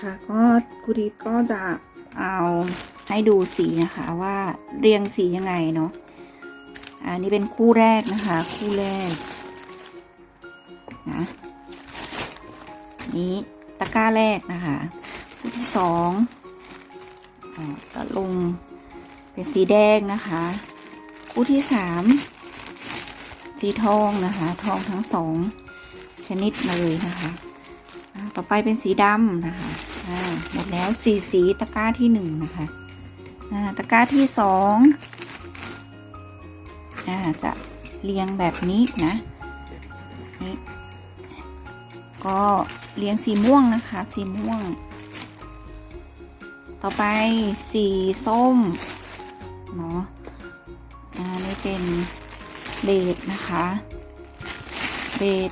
ค่ะก็ครูทิพย์ก็จะเอาให้ดูสีนะคะว่าเรียงสียังไงเนาะอันนี้เป็นคู่แรกนะคะ คู่แรกนะนี้ตะกร้าแรกนะคะ คู่ที่สองก็ลงเป็นสีแดงนะคะ คู่ที่สามสีทองนะคะ ทองทั้งสองชนิดเลยนะคะ ต่อไปเป็นสีดำนะคะหมดแล้วสีสีตะกร้าที่หนึ่งนะคะตะกร้าที่สองจะเรียงแบบนี้นะนี่ก็เรียงสีม่วงนะคะ สีม่วง ต่อไปสีส้มเนาะอ่านี่เป็นเบดนะคะ เบด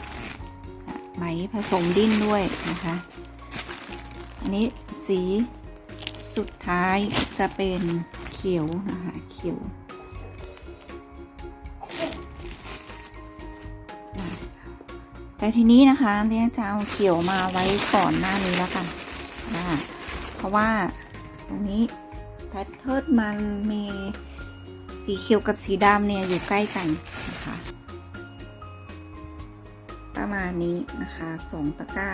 ไหมผสมดิ้นด้วยนะคะ อันนี้สีสุดท้ายจะเป็นเขียวนะคะเขียวแต่ทีนี้นะคะเนี่ยจะเอาเขียวมาไว้ก่อนหน้านี้แล้วกันอ่าเพราะว่าตรงนี้แพทเทิร์นมันมีสีเขียวกับสีดำเนี่ยอยู่ใกล้กันนะคะ ประมาณนี้นะคะสองตะกร้า